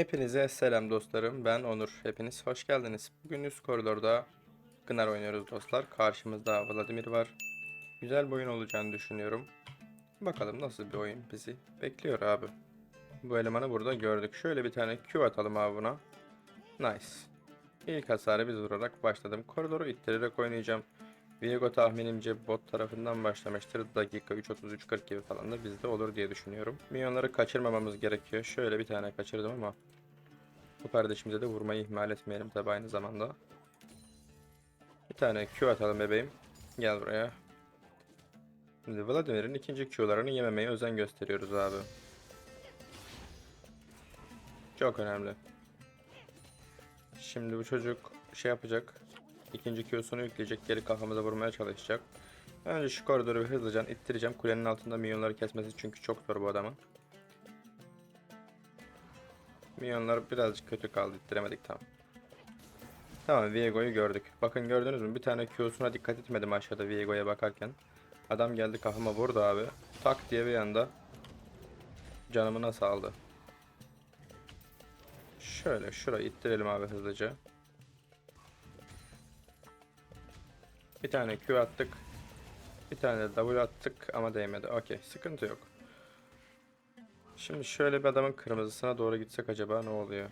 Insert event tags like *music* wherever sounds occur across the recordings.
Hepinize selam dostlarım. Ben Onur. Hepiniz hoş geldiniz. Bugün üst koridorda Gnar oynuyoruz dostlar. Karşımızda Vladimir var. Güzel bir oyun olacağını düşünüyorum. Bakalım nasıl bir oyun bizi bekliyor abi. Bu elemanı burada gördük. Şöyle bir tane Q atalım abi buna. Nice. İlk hasarı biz vurarak başladım. Koridoru ittirerek oynayacağım. Viego tahminimce bot tarafından başlamıştır. Dakika 3.33-40 gibi falan da bizde olur diye düşünüyorum. Minyonları kaçırmamamız gerekiyor. Şöyle bir tane kaçırdım ama bu kardeşimize de vurmayı ihmal etmeyelim tabi aynı zamanda. Bir tane Q atalım bebeğim. Gel buraya. Şimdi Vladimir'in ikinci Q'larını yememeye özen gösteriyoruz abi. Çok önemli. Şimdi bu çocuk şey yapacak. İkinci Q'sunu yükleyecek. Geri kafamıza vurmaya çalışacak. Önce şu koridoru bir hızlıca ittireceğim. Kulenin altında minyonları kesmesi çünkü çok zor bu adamın. Minyonlar birazcık kötü kaldı. ittiremedik tam. Tamam Viego'yu gördük. Bakın gördünüz mü? Bir tane Q'suna dikkat etmedim aşağıda Viego'ya bakarken. Adam geldi kafama vurdu abi. Tak diye bir anda canımı nasıl aldı? Şöyle şurayı ittirelim abi hızlıca. Bir tane Q attık. Bir tane W attık ama değmedi. Okey sıkıntı yok. Şimdi şöyle bir adamın kırmızısına doğru gitsek acaba ne oluyor?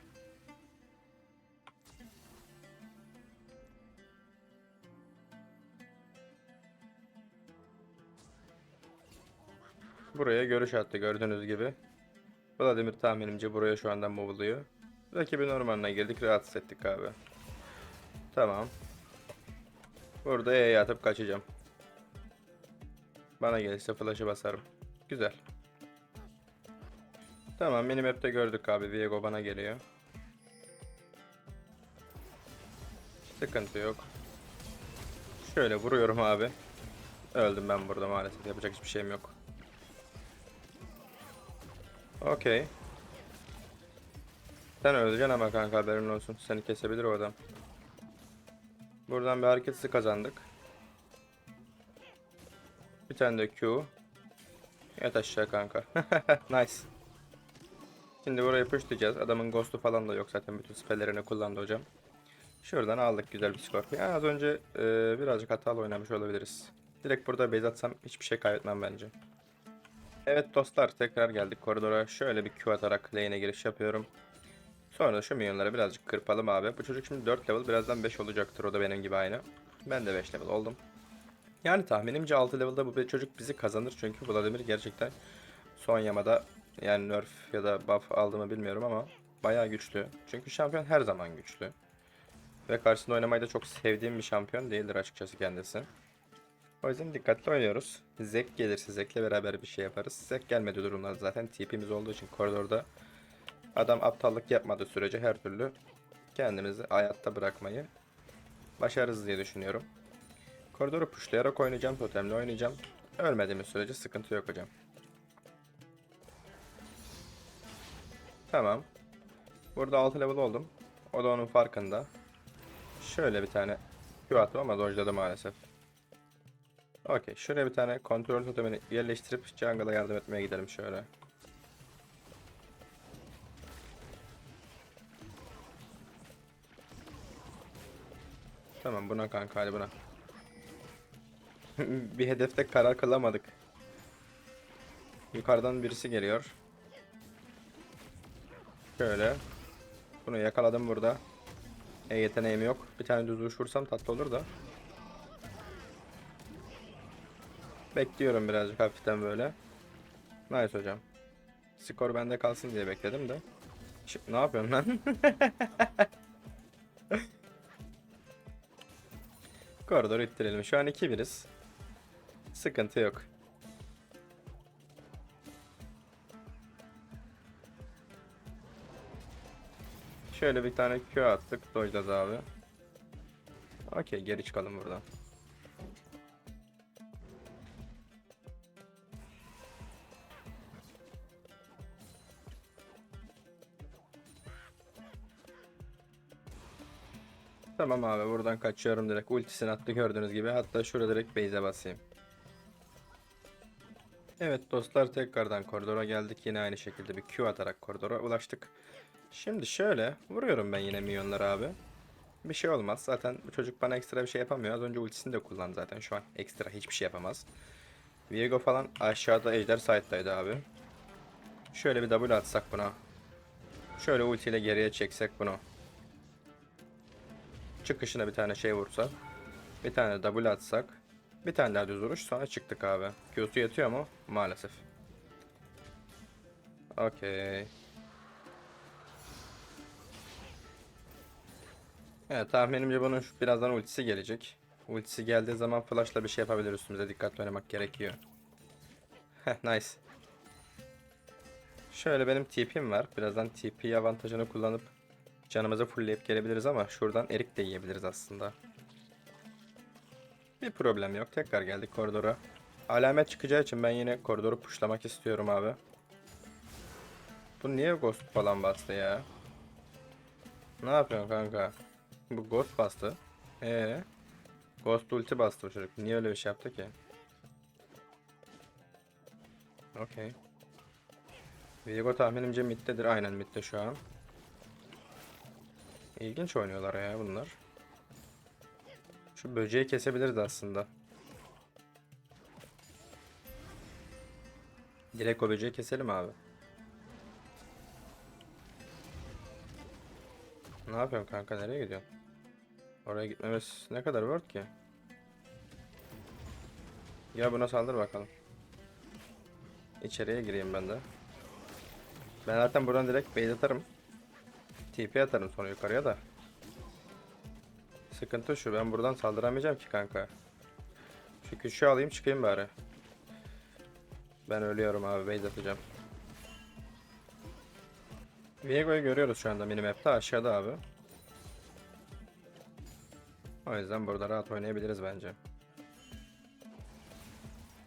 Buraya görüş attı gördüğünüz gibi. Vladimir tahminimce buraya şu anda move'luyor. Rakibin ormanına girdik rahatsız ettik abi. Tamam. Burada E'ye atıp kaçacağım. Bana gelirse flash'ı basarım. Güzel. Tamam minimap'te gördük abi. Viego bana geliyor. Sıkıntı yok. Şöyle vuruyorum abi. Öldüm ben burada maalesef. Yapacak hiçbir şeyim yok. Okey. Sen öleceksin ama kanka haberin olsun. Seni kesebilir o adam. Buradan bir hareketsiz kazandık. Bir tane de Q. Yat aşağı kanka. *laughs* nice. Şimdi burayı pushlayacağız. Adamın ghost'u falan da yok zaten. Bütün spelllerini kullandı hocam. Şuradan aldık güzel bir skor. Yani az önce e, birazcık hatalı oynamış olabiliriz. Direkt burada base atsam hiçbir şey kaybetmem bence. Evet dostlar tekrar geldik koridora. Şöyle bir Q atarak lane'e giriş yapıyorum. Sonra da şu minyonları birazcık kırpalım abi. Bu çocuk şimdi 4 level birazdan 5 olacaktır. O da benim gibi aynı. Ben de 5 level oldum. Yani tahminimce 6 level'da bu çocuk bizi kazanır. Çünkü Vladimir gerçekten son yamada yani nerf ya da buff aldığımı bilmiyorum ama bayağı güçlü. Çünkü şampiyon her zaman güçlü. Ve karşısında oynamayı da çok sevdiğim bir şampiyon değildir açıkçası kendisi. O yüzden dikkatli oynuyoruz. Zek gelirse Zek'le beraber bir şey yaparız. Zek gelmedi durumlarda zaten TP'miz olduğu için koridorda Adam aptallık yapmadığı sürece her türlü kendimizi hayatta bırakmayı başarırız diye düşünüyorum. Koridoru pushlayarak oynayacağım, totemle oynayacağım. Ölmediğimiz sürece sıkıntı yok hocam. Tamam. Burada 6 level oldum. O da onun farkında. Şöyle bir tane Q attım ama dojladı maalesef. Okey. Şuraya bir tane kontrol totemini yerleştirip jungle'a yardım etmeye gidelim şöyle. Tamam buna kanka hadi buna. *laughs* bir hedefte karar kılamadık. Yukarıdan birisi geliyor. Şöyle. Bunu yakaladım burada. E yeteneğim yok. Bir tane düz vuruş vursam tatlı olur da. Bekliyorum birazcık hafiften böyle. Nice hocam. Skor bende kalsın diye bekledim de. Ş ne yapıyorsun lan? *laughs* Koridor ittirelim. Şu an 2-1'iz. Sıkıntı yok. Şöyle bir tane Q attık. Dojladı abi. Okey geri çıkalım buradan. Tamam abi buradan kaçıyorum direkt. Ultisini attı gördüğünüz gibi. Hatta şurada direkt base'e basayım. Evet dostlar tekrardan koridora geldik. Yine aynı şekilde bir Q atarak koridora ulaştık. Şimdi şöyle vuruyorum ben yine minyonları abi. Bir şey olmaz. Zaten bu çocuk bana ekstra bir şey yapamıyor. Az önce ultisini de kullandı zaten. Şu an ekstra hiçbir şey yapamaz. Viego falan aşağıda ejder side'daydı abi. Şöyle bir W atsak buna. Şöyle ultiyle geriye çeksek bunu. Çıkışına bir tane şey vursa. Bir tane W atsak. Bir tane daha düz vuruş sonra çıktık abi. Q'su yatıyor mu? Maalesef. Okey. Evet tahminimce bunun birazdan ultisi gelecek. Ultisi geldiği zaman flashla bir şey yapabilir üstümüze dikkatli oynamak gerekiyor. Heh nice. Şöyle benim TP'm var. Birazdan TP avantajını kullanıp canımızı fullleyip gelebiliriz ama şuradan erik de yiyebiliriz aslında. Bir problem yok. Tekrar geldik koridora. Alamet çıkacağı için ben yine koridoru pushlamak istiyorum abi. Bu niye ghost falan bastı ya? Ne yapıyorsun kanka? Bu ghost bastı. Ee, Ghost ulti bastı o çocuk. Niye öyle bir şey yaptı ki? Okey. Viego tahminimce middedir. Aynen midde şu an. İlginç oynuyorlar ya bunlar. Şu böceği kesebiliriz aslında. Direkt o böceği keselim abi. Ne yapıyorsun kanka? Nereye gidiyorsun? Oraya gitmemiz ne kadar worth ki? Ya buna saldır bakalım. İçeriye gireyim ben de. Ben zaten buradan direkt base atarım. TP atarım sonra yukarıya da. Sıkıntı şu ben buradan saldıramayacağım ki kanka. Şu küçüğü alayım çıkayım bari. Ben ölüyorum abi base atacağım. Viego'yu görüyoruz şu anda minimap'te aşağıda abi. O yüzden burada rahat oynayabiliriz bence.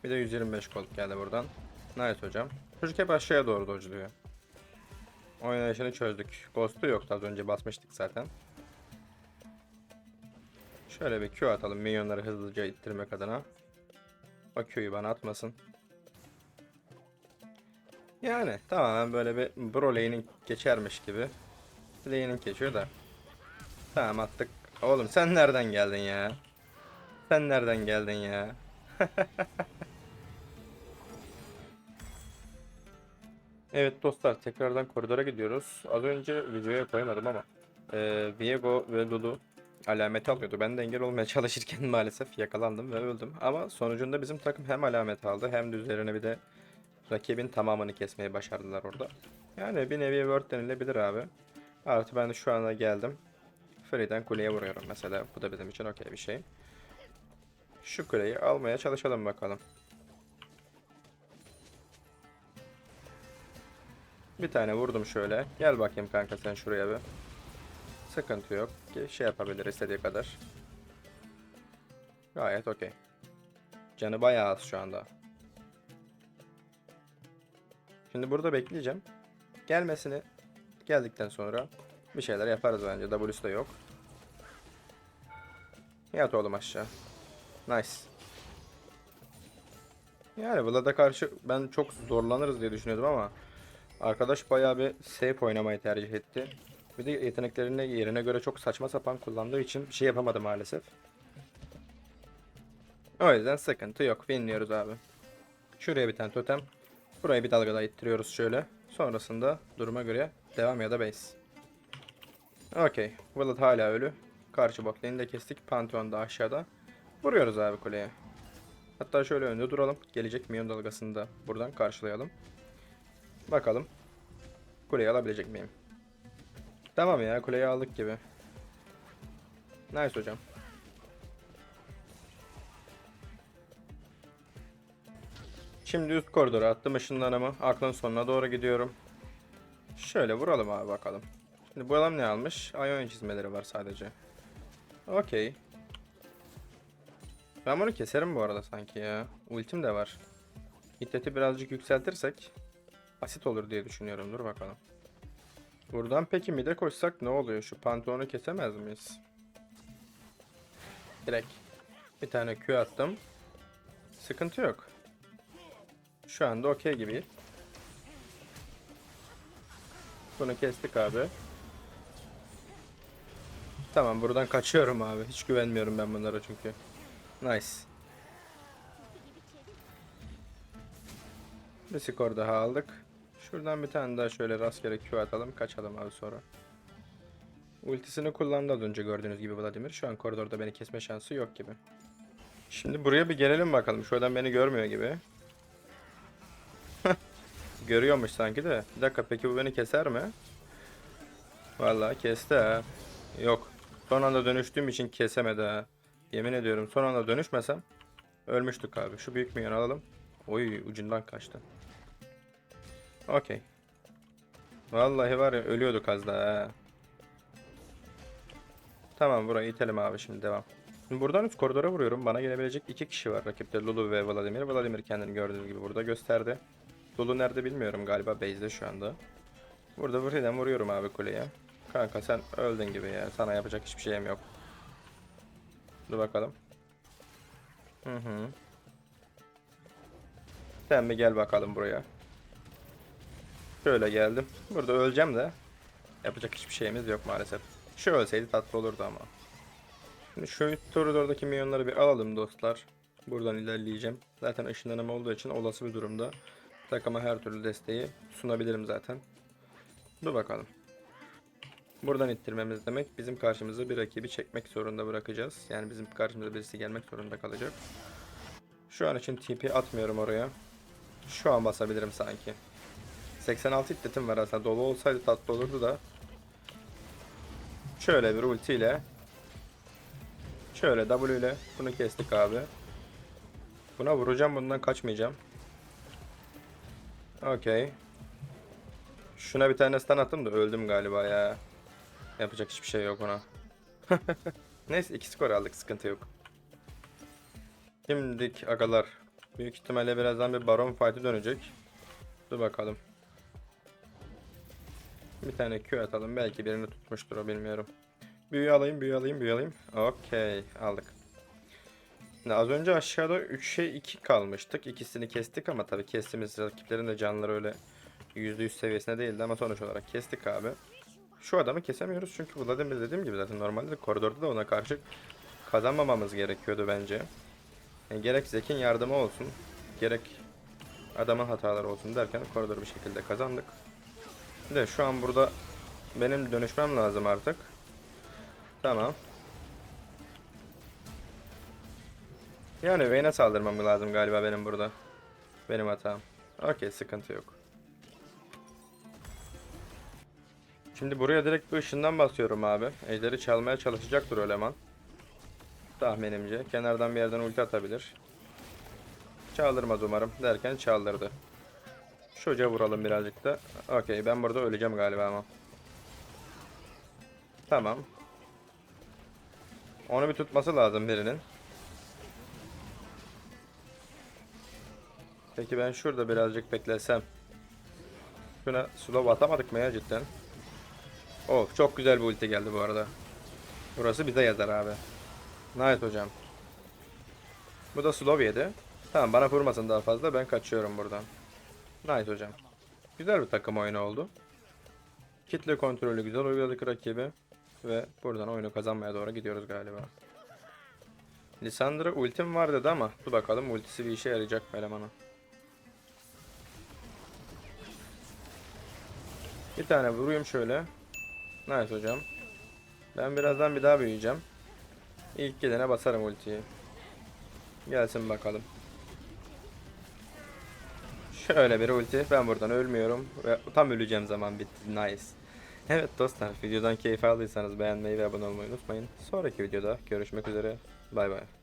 Bir de 125 gold geldi buradan. Nice hocam. Çocuk hep aşağıya doğru dodge'luyor. Oynayışını çözdük. Ghost'u yoktu az önce basmıştık zaten. Şöyle bir Q atalım minyonları hızlıca ittirmek adına. O Q'yu bana atmasın. Yani tamamen böyle bir bro geçermiş gibi. Lane'in geçiyor da. Tamam attık. Oğlum sen nereden geldin ya? Sen nereden geldin ya? *laughs* evet dostlar tekrardan koridora gidiyoruz. Az önce videoya koymadım ama e, Viego ve Lulu alamet alıyordu. Ben de engel olmaya *laughs* çalışırken maalesef yakalandım ve öldüm. Ama sonucunda bizim takım hem alamet aldı hem de üzerine bir de rakibin tamamını kesmeyi başardılar orada. Yani bir nevi word denilebilir abi. Artı ben de şu ana geldim. Free'den kuleye vuruyorum mesela. Bu da bizim için okey bir şey. Şu kuleyi almaya çalışalım bakalım. Bir tane vurdum şöyle. Gel bakayım kanka sen şuraya bir. Sıkıntı yok. Şey yapabilir istediği kadar. Gayet okey. Canı bayağı az şu anda. Şimdi burada bekleyeceğim. Gelmesini geldikten sonra bir şeyler yaparız bence. W'su da yok. Yat oğlum aşağı. Nice. Yani Vlad'a karşı ben çok zorlanırız diye düşünüyordum ama arkadaş bayağı bir safe oynamayı tercih etti. Bir de yeteneklerini yerine göre çok saçma sapan kullandığı için bir şey yapamadı maalesef. O yüzden sıkıntı yok. Winliyoruz abi. Şuraya bir tane totem. Burayı bir dalgada ittiriyoruz şöyle. Sonrasında duruma göre devam ya da base. Okey. Vlad hala ölü. Karşı bot de kestik. Pantheon da aşağıda. Vuruyoruz abi kuleye. Hatta şöyle önde duralım. Gelecek minyon dalgasını da buradan karşılayalım. Bakalım. Kuleyi alabilecek miyim? Tamam ya kuleyi aldık gibi. Nice hocam. Şimdi üst koridora attım ışınlanımı. Aklın sonuna doğru gidiyorum. Şöyle vuralım abi bakalım. Şimdi bu adam ne almış? Ion çizmeleri var sadece. Okey. Ben bunu keserim bu arada sanki ya. Ultim de var. Hiddeti birazcık yükseltirsek asit olur diye düşünüyorum. Dur bakalım. Buradan peki mide koşsak ne oluyor? Şu pantolonu kesemez miyiz? Direkt. Bir tane Q attım. Sıkıntı yok. Şu anda okey gibi. Bunu kestik abi. Tamam buradan kaçıyorum abi. Hiç güvenmiyorum ben bunlara çünkü. Nice. Bir skor daha aldık. Şuradan bir tane daha şöyle rastgele Q atalım. Kaçalım abi sonra. Ultisini kullandı az önce gördüğünüz gibi Vladimir. Şu an koridorda beni kesme şansı yok gibi. Şimdi buraya bir gelelim bakalım. Şu adam beni görmüyor gibi. Görüyormuş sanki de. Bir dakika peki bu beni keser mi? Vallahi kesti ha. Yok. Son anda dönüştüğüm için kesemedi ha. Yemin ediyorum son anda dönüşmesem ölmüştük abi. Şu büyük minyonu alalım. Oy ucundan kaçtı. Okey. Vallahi var ya ölüyorduk az daha ha. Tamam burayı itelim abi şimdi devam. Şimdi buradan üst koridora vuruyorum. Bana gelebilecek iki kişi var. Rakipte Lulu ve Vladimir. Vladimir kendini gördüğünüz gibi burada gösterdi. Lulu nerede bilmiyorum galiba base'de şu anda. Burada buradan vuruyorum abi kuleye. Kanka sen öldün gibi ya. Sana yapacak hiçbir şeyim yok. Dur bakalım. Hı hı. Sen bir gel bakalım buraya. Şöyle geldim. Burada öleceğim de. Yapacak hiçbir şeyimiz yok maalesef. Şu ölseydi tatlı olurdu ama. Şimdi şu üst koridordaki milyonları bir alalım dostlar. Buradan ilerleyeceğim. Zaten ışınlanım olduğu için olası bir durumda takıma her türlü desteği sunabilirim zaten. Dur bakalım. Buradan ittirmemiz demek bizim karşımıza bir rakibi çekmek zorunda bırakacağız. Yani bizim karşımıza birisi gelmek zorunda kalacak. Şu an için TP atmıyorum oraya. Şu an basabilirim sanki. 86 iddetim var aslında. Dolu olsaydı tatlı olurdu da. Şöyle bir ulti ile. Şöyle W ile bunu kestik abi. Buna vuracağım bundan kaçmayacağım. Okey. Şuna bir tane stun attım da öldüm galiba ya. Yapacak hiçbir şey yok ona. *laughs* Neyse iki skor aldık sıkıntı yok. Şimdilik agalar. Büyük ihtimalle birazdan bir baron fight'ı dönecek. Dur bakalım. Bir tane Q atalım. Belki birini tutmuştur o bilmiyorum. Büyü alayım, büyü alayım, büyü alayım. Okey, aldık. Şimdi az önce aşağıda 3'e 2 kalmıştık. İkisini kestik ama tabii kestiğimiz rakiplerin de canları öyle %100 seviyesine değildi ama sonuç olarak kestik abi. Şu adamı kesemiyoruz çünkü Vladimir dediğim gibi zaten normalde de koridorda da ona karşı kazanmamamız gerekiyordu bence. Yani gerek Zek'in yardımı olsun, gerek adamın hataları olsun derken koridoru bir şekilde kazandık. De şu an burada benim dönüşmem lazım artık. Tamam. Yani Vayne'e saldırmam lazım galiba benim burada. Benim hatam. Okey sıkıntı yok. Şimdi buraya direkt bir ışından basıyorum abi. Ejderi çalmaya çalışacaktır o eleman. Tahminimce. Kenardan bir yerden ulti atabilir. Çaldırmaz umarım derken çaldırdı. Şuca vuralım birazcık da. Okey ben burada öleceğim galiba ama. Tamam. Onu bir tutması lazım birinin. Peki ben şurada birazcık beklesem. Şuna slow atamadık mı ya cidden? Oh çok güzel bir ulti geldi bu arada. Burası bize yazar abi. Nice hocam. Bu da slow yedi. Tamam bana vurmasın daha fazla ben kaçıyorum buradan. Nice hocam. Güzel bir takım oyunu oldu. Kitle kontrolü güzel uyguladık rakibi. Ve buradan oyunu kazanmaya doğru gidiyoruz galiba. Lisandra ultim var dedi ama dur bakalım ultisi bir işe yarayacak mı elemana. Bir tane vurayım şöyle. Nice hocam. Ben birazdan bir daha büyüyeceğim. İlk gelene basarım ultiyi. Gelsin bakalım. *laughs* Şöyle bir ulti. Ben buradan ölmüyorum. Ve tam öleceğim zaman bitti. Nice. Evet dostlar videodan keyif aldıysanız beğenmeyi ve abone olmayı unutmayın. Sonraki videoda görüşmek üzere. Bay bay.